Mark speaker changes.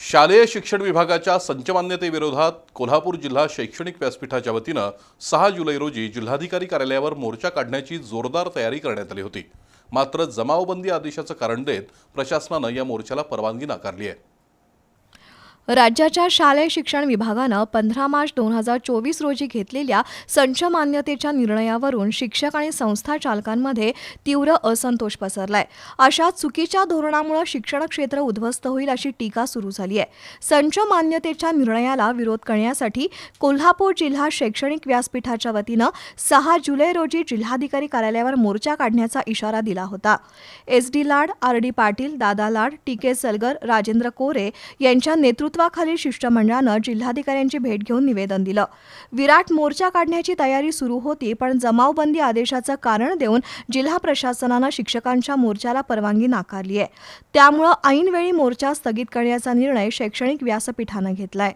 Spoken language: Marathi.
Speaker 1: शालेय शिक्षण विभागाच्या संचमान्यतेविरोधात कोल्हापूर जिल्हा शैक्षणिक व्यासपीठाच्या वतीनं सहा जुलै रोजी जिल्हाधिकारी कार्यालयावर मोर्चा काढण्याची जोरदार तयारी करण्यात आली होती. मात्र जमावबंदी आदेशाचं कारण देत प्रशासनानं या मोर्चाला परवानगी नाकारली आहे.
Speaker 2: राज्याच्या शालेय शिक्षण विभागानं पंधरा मार्च दोन हजार चोवीस रोजी घेतलेल्या संच मान्यतेच्या निर्णयावरून शिक्षक आणि संस्था चालकांमध्ये तीव्र असंतोष पसरलाय. अशा चुकीच्या धोरणामुळे शिक्षण क्षेत्र उद्ध्वस्त होईल अशी टीका सुरू झाली आहे संच मान्यतेच्या निर्णयाला विरोध करण्यासाठी कोल्हापूर जिल्हा शैक्षणिक व्यासपीठाच्या वतीनं सहा जुलै रोजी जिल्हाधिकारी कार्यालयावर मोर्चा काढण्याचा इशारा दिला होता. S D Lad R D Patil Dada Lad T K Salgar Rajendra Kore यांच्या नेतृत्व नेतृत्वाखालील शिष्टमंडळानं जिल्हाधिकाऱ्यांची भेट घेऊन निवेदन दिलं. विराट मोर्चा काढण्याची तयारी सुरू होती पण जमावबंदी आदेशाचं कारण देऊन जिल्हा प्रशासनानं शिक्षकांच्या मोर्चाला परवानगी नाकारली आहे त्यामुळं ऐनवेळी मोर्चा स्थगित करण्याचा निर्णय शैक्षणिक व्यासपीठानं घेतलाय.